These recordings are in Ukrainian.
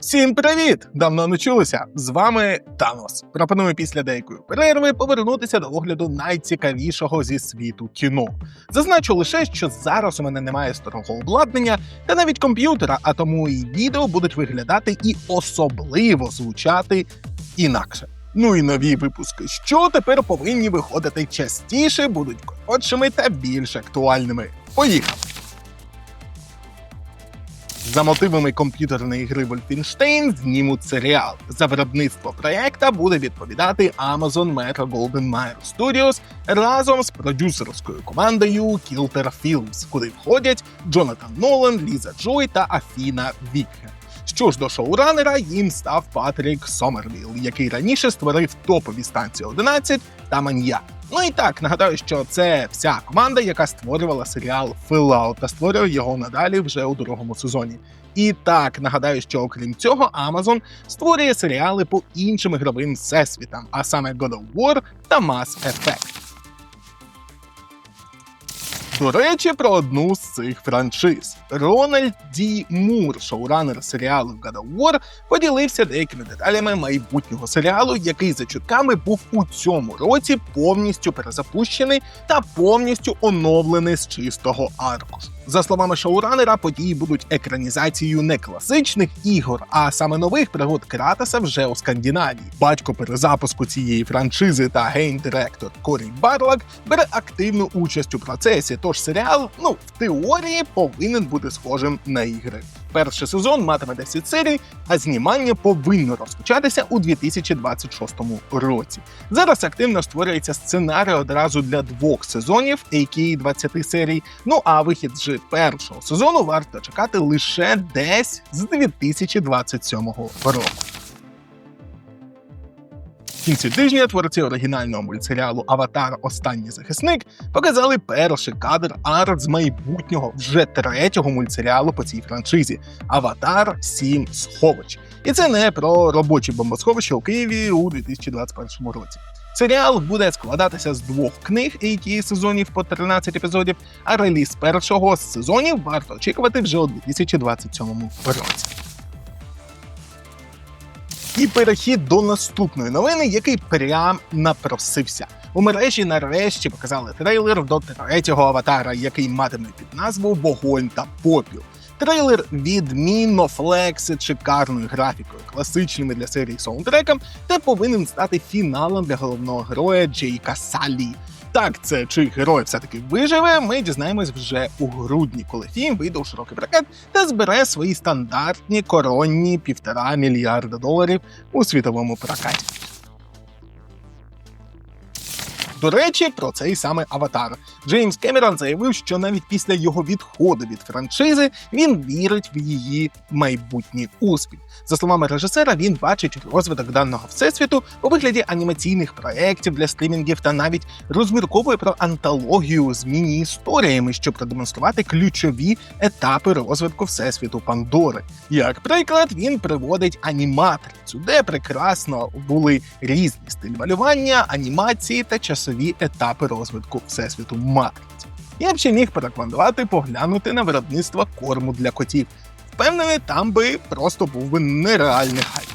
Всім привіт! Давно не чулися. З вами Танос. Пропоную після деякої перерви повернутися до огляду найцікавішого зі світу кіно. Зазначу лише, що зараз у мене немає старого обладнання та навіть комп'ютера, а тому і відео будуть виглядати і особливо звучати інакше. Ну і нові випуски, що тепер повинні виходити частіше, будуть коротшими та більш актуальними. Поїхали! За мотивами комп'ютерної гри Wolfenstein знімуть серіал. За виробництво проекта буде відповідати Amazon Metro Golden Mayer Studios разом з продюсерською командою Kilter Films, куди входять Джонатан Нолан, Ліза Джой та Афіна Вікхер. Що ж до шоуранера, їм став Патрік Сомервіл, який раніше створив топові станції 11 та Маньяк. Ну і так нагадаю, що це вся команда, яка створювала серіал Fallout та створює його надалі вже у другому сезоні. І так нагадаю, що окрім цього, Amazon створює серіали по іншим ігровим всесвітам, а саме God of War та Mass Effect. До речі, про одну з цих франшиз. Рональд Ді Мур, шоуранер серіалу God of War, поділився деякими деталями майбутнього серіалу, який за чутками був у цьому році повністю перезапущений та повністю оновлений з чистого аркушу. За словами шоуранера, події будуть екранізацією не класичних ігор, а саме нових пригод Кратоса вже у Скандинавії. Батько перезапуску цієї франшизи та гейм-директор Корі Барлак бере активну участь у процесі. Тож серіал, ну в теорії, повинен бути схожим на ігри. Перший сезон матиме 10 серій, а знімання повинно розпочатися у 2026 році. Зараз активно створюється сценарій одразу для двох сезонів, які 20 серій. Ну а вихід з першого сезону варто чекати лише десь з 2027 року. Кінці тижня творці оригінального мультсеріалу Аватар Останній захисник показали перший кадр арт з майбутнього вже третього мультсеріалу по цій франшизі Аватар 7 Сховищ. І це не про робочі бомбосховища у Києві у 2021 році. Серіал буде складатися з двох книг, і які сезонів по 13 епізодів, а реліз першого з сезонів варто очікувати вже у 2027 році. І перехід до наступної новини, який прям напросився. У мережі нарешті показали трейлер до третього аватара, який матиме під назву Вогонь та попіл. Трейлер відмінно флексить шикарною графікою, класичними для серії саундтреком, та повинен стати фіналом для головного героя Джейка Салі. Так, це чи герой все-таки виживе, ми дізнаємось вже у грудні, коли фільм вийде у широкий прокат та збере свої стандартні коронні півтора мільярда доларів у світовому прокаті. До речі, про цей саме аватар. Джеймс Кемерон заявив, що навіть після його відходу від франшизи він вірить в її майбутній успіх. За словами режисера, він бачить розвиток даного всесвіту у вигляді анімаційних проєктів для стрімінгів та навіть розмірковує про антологію з міні-історіями, щоб продемонструвати ключові етапи розвитку всесвіту Пандори. Як приклад, він приводить аніматрицю, де прекрасно були різні стиль малювання, анімації та часові етапи розвитку всесвіту матриці. Я б ще міг порекомендувати поглянути на виробництво корму для котів. Впевнений, там би просто був би нереальний хайп.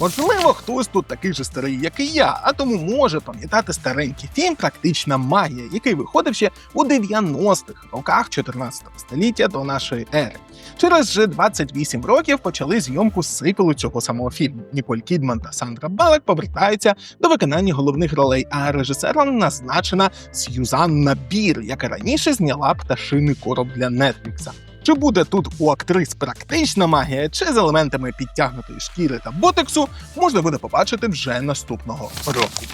Можливо, хтось тут такий же старий, як і я, а тому може пам'ятати старенький фільм Практична магія, який виходив ще у 90-х роках 14 століття до нашої ери. Через вже 28 років почали зйомку сиквелу цього самого фільму. Ніколь Кідман та Сандра Балак повертаються до виконання головних ролей, а режисером назначена Сьюзанна Бір, яка раніше зняла пташиний короб для Нетфлікса. Чи буде тут у актрис практична магія, чи з елементами підтягнутої шкіри та ботексу, можна буде побачити вже наступного року.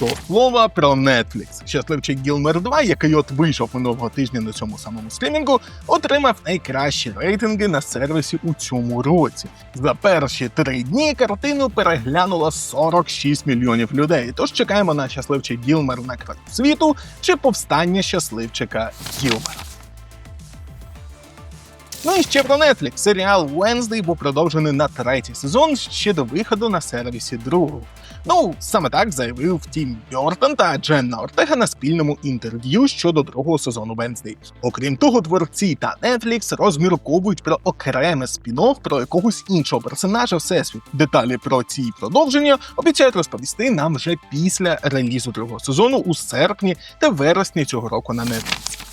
До слова про Netflix. Щасливчик Гілмер 2, який от вийшов минулого тижня на цьому самому стрімінгу, отримав найкращі рейтинги на сервісі у цьому році. За перші три дні картину переглянуло 46 мільйонів людей. Тож чекаємо на щасливчик Гілмер на краю світу чи повстання щасливчика Гілмера. Ну і ще про Netflix. Серіал Wednesday був продовжений на третій сезон ще до виходу на сервісі другого. Ну, саме так заявив Тім Бьортон та Дженна Ортега на спільному інтерв'ю щодо другого сезону Венздей. Окрім того, творці та Netflix розмірковують про окреме спін-офф про якогось іншого персонажа всесвіт. Деталі про ці продовження обіцяють розповісти нам вже після релізу другого сезону у серпні та вересні цього року на Netflix.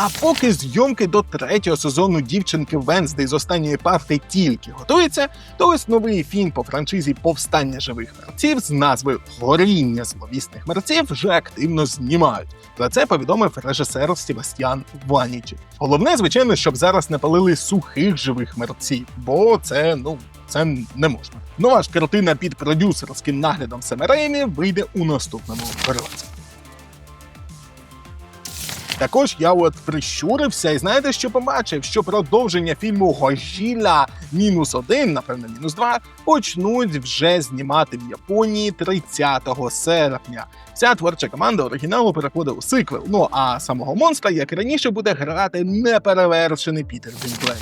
А поки зйомки до третього сезону дівчинки Венздей з останньої парти тільки готуються, то ось новий фільм по франшизі Повстання живих мерців з назвою Горіння зловісних мерців вже активно знімають. Про це повідомив режисер Себастьян Ванічі. Головне, звичайно, щоб зараз не палили сухих живих мерців, бо це ну. Це не можна. Нова ж картина під продюсерським наглядом Семеремі вийде у наступному році. Також я от прищурився і знаєте, що побачив, що продовження фільму Гojira мінус один, напевно, мінус два, почнуть вже знімати в Японії 30 серпня. Вся творча команда оригіналу переходить у сиквел. Ну а самого монстра, як раніше, буде грати неперевершений Пітер Дінклей.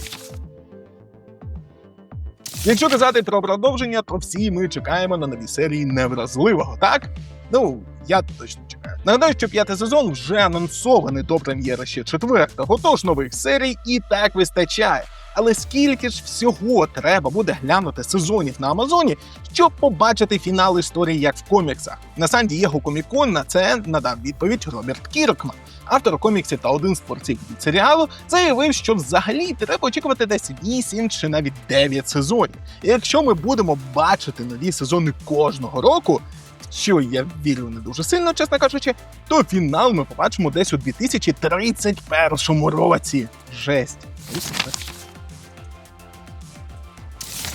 Якщо казати про продовження, то всі ми чекаємо на нові серії невразливого, так? Ну, я точно чекаю. Нагадаю, що п'ятий сезон вже анонсований до прем'єри ще четвертого, тож нових серій і так вистачає. Але скільки ж всього треба буде глянути сезонів на Амазоні, щоб побачити фінал історії, як в коміксах? На Сан Дієго Комікон на це надав відповідь Роберт Кіркман. Автор коміксів та один з творців від серіалу заявив, що взагалі треба очікувати десь 8 чи навіть 9 сезонів. І якщо ми будемо бачити нові сезони кожного року, що я вірю не дуже сильно, чесно кажучи, то фінал ми побачимо десь у 2031 році. Жесть.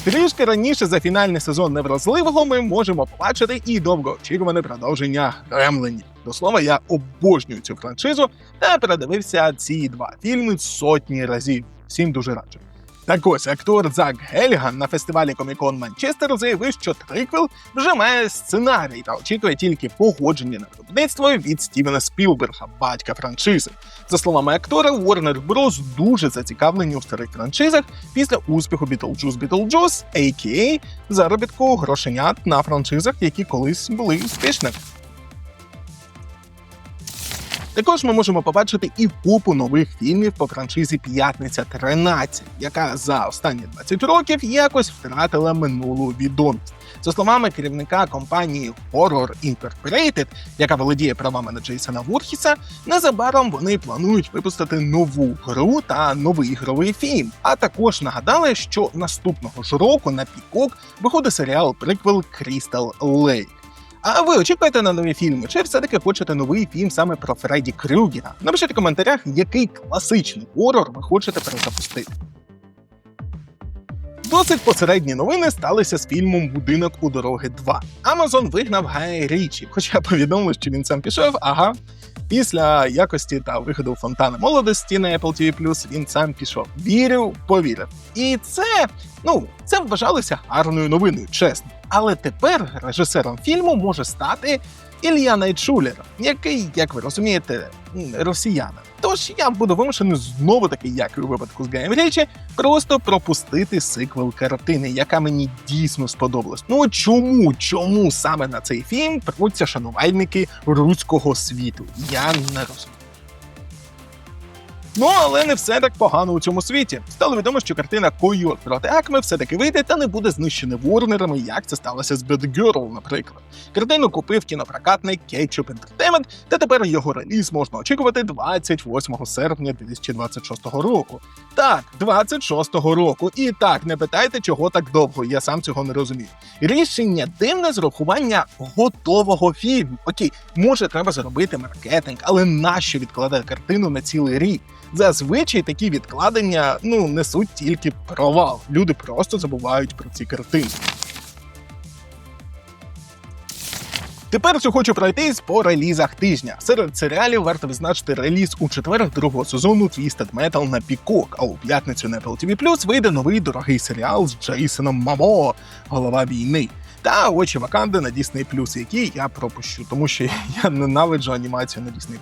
Трішки раніше за фінальний сезон невразливого ми можемо побачити і довгоочікуване продовження Гремлинів. До слова, я обожнюю цю франшизу та передивився ці два фільми сотні разів. Всім дуже раджу. Так ось актор Зак Гельган на фестивалі Комікон Манчестер заявив, що триквел вже має сценарій та очікує тільки погодження на виробництво від Стівена Спілберга, батька франшизи. За словами актора, Warner Bros. дуже зацікавлені у старих франшизах після успіху Beetlejuice Beetlejuice, a.k.a. заробітку грошенят на франшизах, які колись були успішними. Також ми можемо побачити і купу нових фільмів по франшизі П'ятниця 13, яка за останні 20 років якось втратила минулу відомість. За словами керівника компанії Horror Incorporated, яка володіє правами на Джейсона Вурхіса, незабаром вони планують випустити нову гру та новий ігровий фільм. А також нагадали, що наступного ж року на пікок виходить серіал приквел Crystal Lake. А ви очікуєте на нові фільми? Чи все-таки хочете новий фільм саме про Фредді Крюгера? Напишіть в коментарях, який класичний хорор ви хочете перезапустити. Досить посередні новини сталися з фільмом Будинок у дороги 2. Амазон вигнав Гая Річі, хоча повідомили, що він сам пішов, ага. Після якості та виходу фонтана молодості на Apple TV+, він сам пішов. Вірив, повірив. І це, ну, це вважалося гарною новиною, чесно. Але тепер режисером фільму може стати Ілья Найчулер, який, як ви розумієте, росіянин. Тож я буду вимушений знову таки, як і у випадку з Гаєм Річі, просто пропустити сиквел картини, яка мені дійсно сподобалась. Ну чому, чому саме на цей фільм пруться шанувальники руського світу? Я не розумію. Ну, але не все так погано у цьому світі. Стало відомо, що картина Койот проти Акме все-таки вийде та не буде знищена ворнерами, як це сталося з Girl, наприклад. Картину купив кінопрокатний Ketchup Entertainment, та тепер його реліз можна очікувати 28 серпня 2026 року. Так, 26-го року. І так, не питайте, чого так довго, я сам цього не розумію. Рішення дивне з рахування готового фільму. Окей, може, треба зробити маркетинг, але нащо відкладати картину на цілий рік? Зазвичай такі відкладення ну несуть тільки провал. Люди просто забувають про ці картини. Тепер що хочу пройтись по релізах тижня. Серед серіалів варто відзначити реліз у четвер другого сезону Twisted Metal на Пікок, а у п'ятницю на Apple TV вийде новий дорогий серіал з Джейсоном Мамо Голова війни. Та очі Ваканди на Disney+, які я пропущу, тому що я ненавиджу анімацію на Disney+.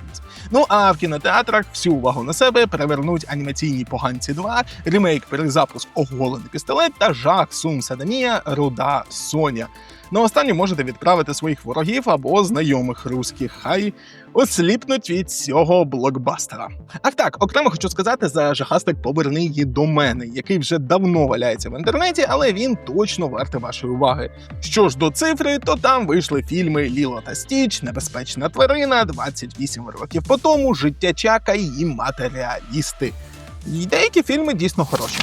Ну а в кінотеатрах всю увагу на себе перевернуть анімаційні поганці 2, ремейк перезапуск оголений пістолет та жах Сум Садамія Руда Соня. На останню можете відправити своїх ворогів або знайомих русських, хай осліпнуть від цього блокбастера. Ах так, окремо хочу сказати за жахастик Поверни її до мене, який вже давно валяється в інтернеті, але він точно вартий вашої уваги. Що ж до цифри, то там вийшли фільми Ліло та Стіч, Небезпечна тварина, 28 років по тому, Життя Чака і матеріалісти. І деякі фільми дійсно хороші.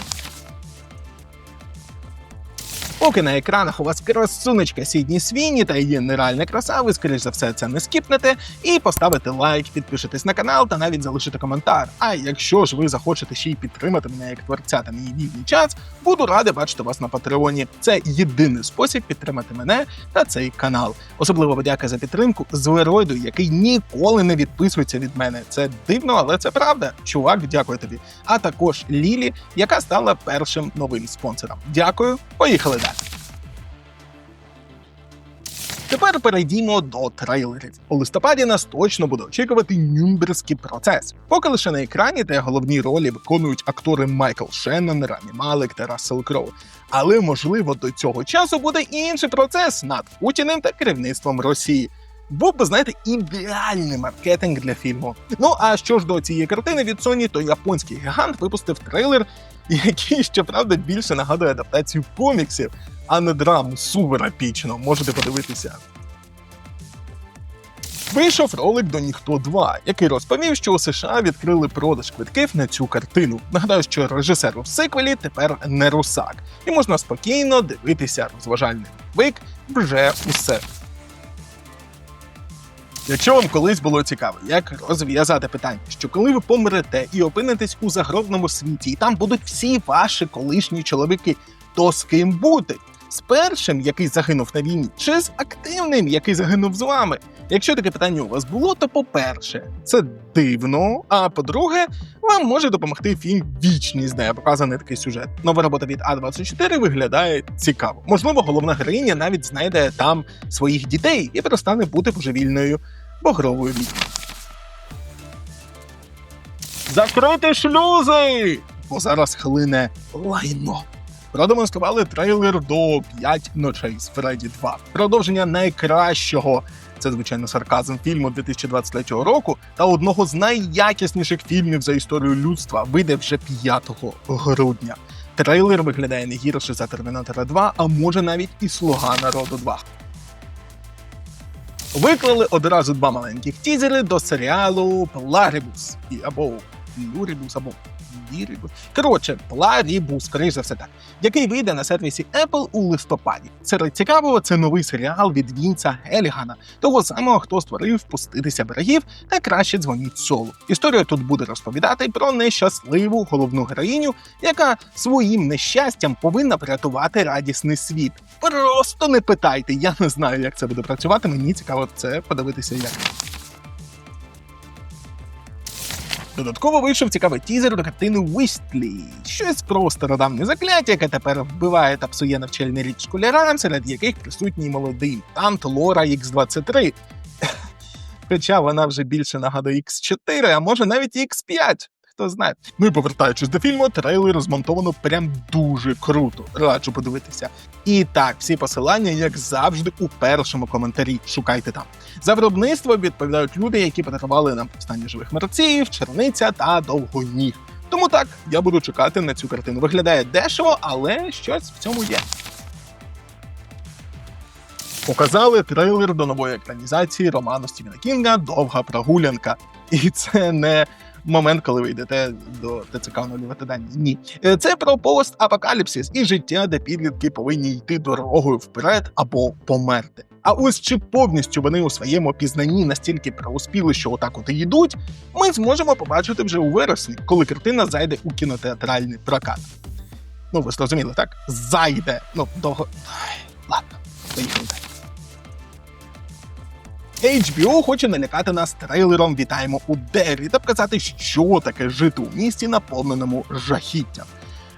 Поки на екранах у вас красунечка Сідні Свіні та її нереальна краса, ви, скоріш за все, це не скіпнете і поставите лайк, підпишитесь на канал та навіть залишите коментар. А якщо ж ви захочете ще й підтримати мене як творця та мій вільний час, буду радий бачити вас на Патреоні. Це єдиний спосіб підтримати мене та цей канал. Особливо подяка за підтримку Звероїду, який ніколи не відписується від мене. Це дивно, але це правда. Чувак, дякую тобі. А також Лілі, яка стала першим новим спонсором. Дякую, поїхали далі. Тепер перейдімо до трейлерів. У листопаді нас точно буде очікувати нюмберський процес. Поки лише на екрані, та головні ролі виконують актори Майкл Шеннон, Рамі Малик та Рассел Кроу. Але можливо до цього часу буде інший процес над Путіним та керівництвом Росії. Був би, знаєте, ідеальний маркетинг для фільму. Ну а що ж до цієї картини від Sony, то японський гігант випустив трейлер, який щоправда більше нагадує адаптацію коміксів, а не драму суперепічно. Можете подивитися. Вийшов ролик до Ніхто 2, який розповів, що у США відкрили продаж квитків на цю картину. Нагадаю, що режисер у сиквелі тепер не русак, і можна спокійно дивитися розважальний вик вже усе. Якщо вам колись було цікаво, як розв'язати питання, що коли ви помрете і опинитесь у загробному світі, і там будуть всі ваші колишні чоловіки, то з ким бути? З першим, який загинув на війні, чи з активним, який загинув з вами? Якщо таке питання у вас було, то по-перше, це дивно. А по-друге, вам може допомогти фільм Вічність, де показаний такий сюжет. Нова робота від А24 виглядає цікаво. Можливо, головна героїня навіть знайде там своїх дітей і перестане бути божевільною багровою відьмою. Закрити шлюзи! Бо зараз хлине лайно. Продемонстрували трейлер до 5 ночей з Фредді 2. Продовження найкращого, це звичайно сарказм фільму 2023 року, та одного з найякісніших фільмів за історію людства вийде вже 5 грудня. Трейлер виглядає не гірше за Термінатора 2, а може навіть і Слуга народу 2. Виклали одразу два маленьких тізери до серіалу Пларібус і або Люрібус, або Лірібус. Коротше, Пларібус, скоріш за все так, який вийде на сервісі Apple у листопаді. Серед цікавого це новий серіал від Вінца Гелігана, того самого, хто створив Пуститися берегів та краще дзвоніть солу. Історія тут буде розповідати про нещасливу головну героїню, яка своїм нещастям повинна врятувати радісний світ. Просто не питайте, я не знаю, як це буде працювати. Мені цікаво це подивитися як. Додатково вийшов цікавий тізер до картини Вістлі. Щось про стародавнє закляття, яке тепер вбиває та псує навчальний рік школярам, серед яких присутній молодий тант Лора X23. Хоча вона вже більше нагадує X4, а може навіть X5. Хто знає. Ну і повертаючись до фільму, трейлер змонтовано прям дуже круто. Раджу подивитися. І так, всі посилання, як завжди, у першому коментарі. Шукайте там. За виробництво відповідають люди, які подарували нам повстання живих мерців, черниця та довгоніг. Тому так, я буду чекати на цю картину. Виглядає дешево, але щось в цьому є. Показали трейлер до нової екранізації роману Стівена Кінга Довга прогулянка. І це не момент, коли ви йдете до ТЦК оновлювати дані. Ні, Е, це про постапокаліпсис і життя, де підлітки повинні йти дорогою вперед або померти. А ось чи повністю вони у своєму пізнанні настільки преуспіли, що отак от і йдуть, ми зможемо побачити вже у вересні, коли картина зайде у кінотеатральний прокат. Ну, ви зрозуміли, так? Зайде. Ну, довго. Ладно, поїхали далі. HBO хоче налякати нас трейлером Вітаємо у Дері та показати, що таке жити у місті, наповненому жахіттям.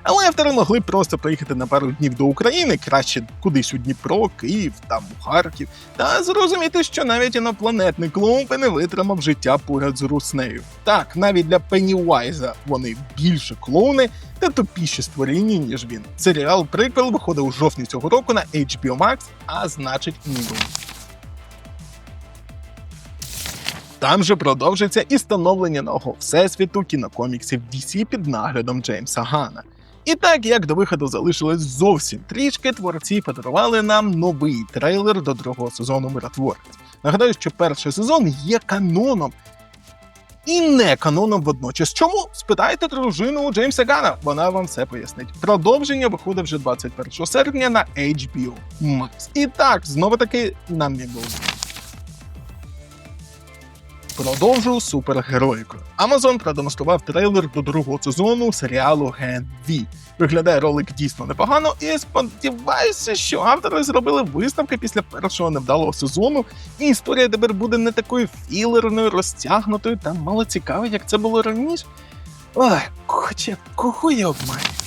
Але автори могли просто приїхати на пару днів до України, краще кудись у Дніпро, Київ, там у Харків, та зрозуміти, що навіть інопланетний клоун не витримав життя поряд з руснею. Так, навіть для Пеннівайза вони більше клоуни та тупіші створіння, ніж він. Серіал приквел виходив у жовтні цього року на HBO Max, а значить ніби. Там же продовжиться і становлення нового всесвіту кінокоміксів DC під наглядом Джеймса Гана. І так як до виходу залишилось зовсім трішки, творці подарували нам новий трейлер до другого сезону Миротворець. Нагадаю, що перший сезон є каноном. І не каноном водночас. Чому? Спитайте дружину у Джеймса Гана, вона вам все пояснить. Продовження виходить вже 21 серпня на HBO Max. І так, знову таки, нам не було. Продовжу супергероїкою. Amazon продемонстрував трейлер до другого сезону серіалу Ген V. Виглядає ролик дійсно непогано, і сподіваюся, що автори зробили висновки після першого невдалого сезону, і історія тепер буде не такою філерною, розтягнутою та мало цікавою, як це було раніше. Ой, хоча кого я обманю?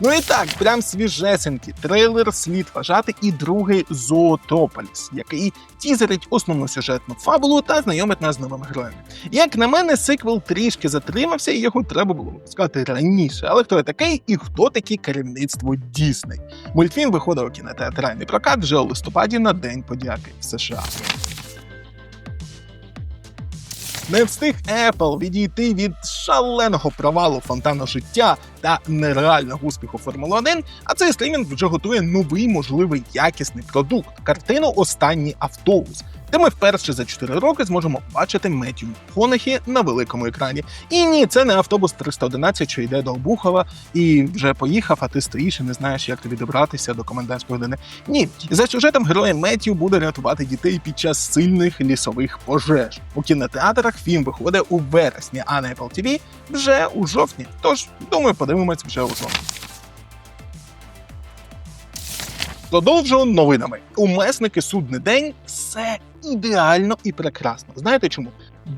Ну і так, прям свіжесенький трейлер слід вважати і другий Зоотополіс, який тізерить основну сюжетну фабулу та знайомить нас з новими героями. Як на мене, сиквел трішки затримався, і його треба було випускати раніше. Але хто я такий і хто такі керівництво Дісней? Мультфільм виходив у кінотеатральний прокат вже у листопаді на День подяки в США. Не встиг Apple відійти від шаленого провалу фонтану життя та нереального успіху Формули 1, а цей стрімінг вже готує новий можливий якісний продукт картину Останній автобус. Де ми вперше за 4 роки зможемо побачити Меттю Хонехі на великому екрані. І ні, це не автобус 311, що йде до Обухова і вже поїхав, а ти стоїш і не знаєш, як тобі добратися до комендантської години. Ні, за сюжетом героя Меттю буде рятувати дітей під час сильних лісових пожеж. У кінотеатрах фільм виходить у вересні, а на Apple TV вже у жовтні. Тож, думаю, подивимось вже у жовтні. Продовжую новинами. У месники судний день все ідеально і прекрасно. Знаєте чому?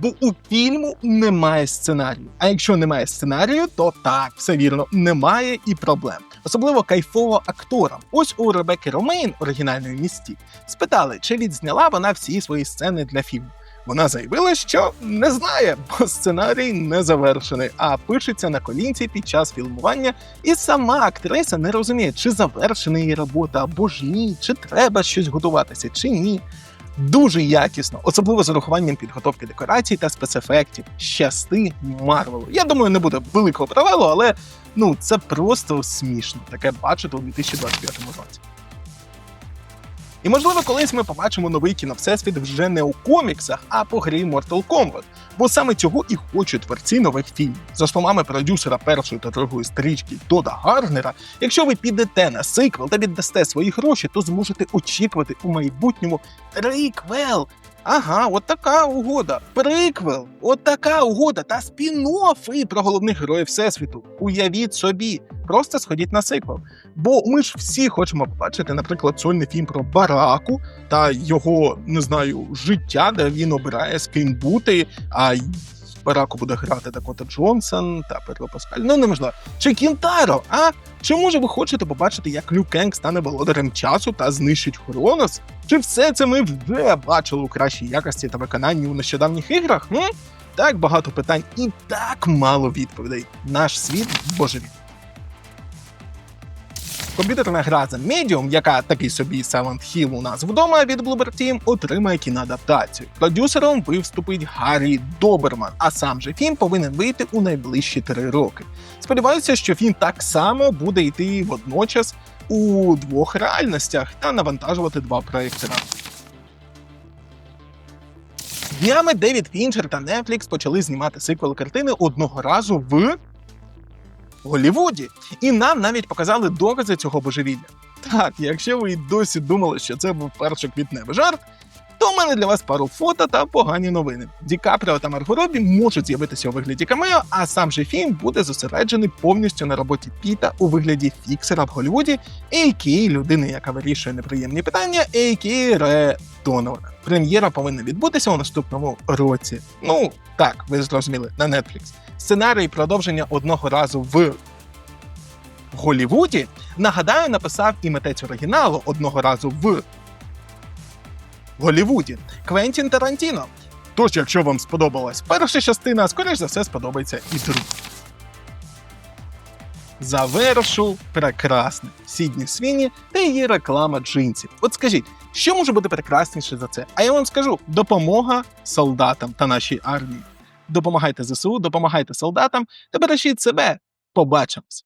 Бо у фільму немає сценарію. А якщо немає сценарію, то так, все вірно, немає і проблем. Особливо кайфово акторам. Ось у Ребекки Ромейн, оригінальної місті, спитали, чи відзняла вона всі свої сцени для фільму. Вона заявила, що не знає, бо сценарій не завершений, а пишеться на колінці під час фільмування, і сама актриса не розуміє, чи завершена її робота або ж ні, чи треба щось готуватися, чи ні. Дуже якісно, особливо з урахуванням підготовки декорацій та спецефектів. Щасти Марвелу. Я думаю, не буде великого провалу, але ну це просто смішно таке бачити у 2025 році. І можливо, колись ми побачимо новий кіновсесвіт вже не у коміксах, а по грі Mortal Kombat. Бо саме цього і хочуть творці нових фільмів. За словами продюсера першої та другої стрічки Тода Гарнера, якщо ви підете на сиквел та віддасте свої гроші, то зможете очікувати у майбутньому триквел. Ага, от така угода. Приквел, от така угода та спін-оффи про головних героїв Всесвіту. Уявіть собі, просто сходіть на сиквел. Бо ми ж всі хочемо побачити, наприклад, сольний фільм про Бараку та його не знаю життя, де він обирає з ким бути. А Бараку буде грати Дакота Джонсон та Петро Паскаль. Ну неможливо. Чи Кінтаро? А чи може ви хочете побачити, як Лю Кенг стане володарем часу та знищить Хронос? Чи все це ми вже бачили у кращій якості та виконанні у нещодавніх іграх? М? Так багато питань і так мало відповідей. Наш світ божевільний. Комп'ютерна гра The Medium, яка такий собі Silent Hill у нас вдома від Bloober Team, отримає кіноадаптацію. Продюсером виступить Гаррі Доберман, а сам же фільм повинен вийти у найближчі три роки. Сподіваюся, що фільм так само буде йти водночас у двох реальностях та навантажувати два проєкти разом. Днями Девід Фінчер та Netflix почали знімати сиквел картини одного разу в Голлівуді. І нам навіть показали докази цього божевілля. Так, якщо ви й досі думали, що це був перший квітневий жарт, то в мене для вас пару фото та погані новини. Ді Капріо та Марго Робі можуть з'явитися у вигляді камео, а сам же фільм буде зосереджений повністю на роботі Піта у вигляді фіксера в Голлівуді, а.к.а. людини, яка вирішує неприємні питання, а.к.а. Ре Донована. Прем'єра повинна відбутися у наступному році. Ну так, ви зрозуміли, на Netflix. Сценарій продовження одного разу в Голлівуді, нагадаю, написав і митець оригіналу одного разу в Голлівуді Квентін Тарантіно. Тож, якщо вам сподобалась перша частина, скоріш за все сподобається і друга. Завершу прекрасне Сідні Свіні та її реклама джинсів. От скажіть, що може бути прекрасніше за це? А я вам скажу: допомога солдатам та нашій армії. Допомагайте ЗСУ, допомагайте солдатам та бережіть себе. Побачимось!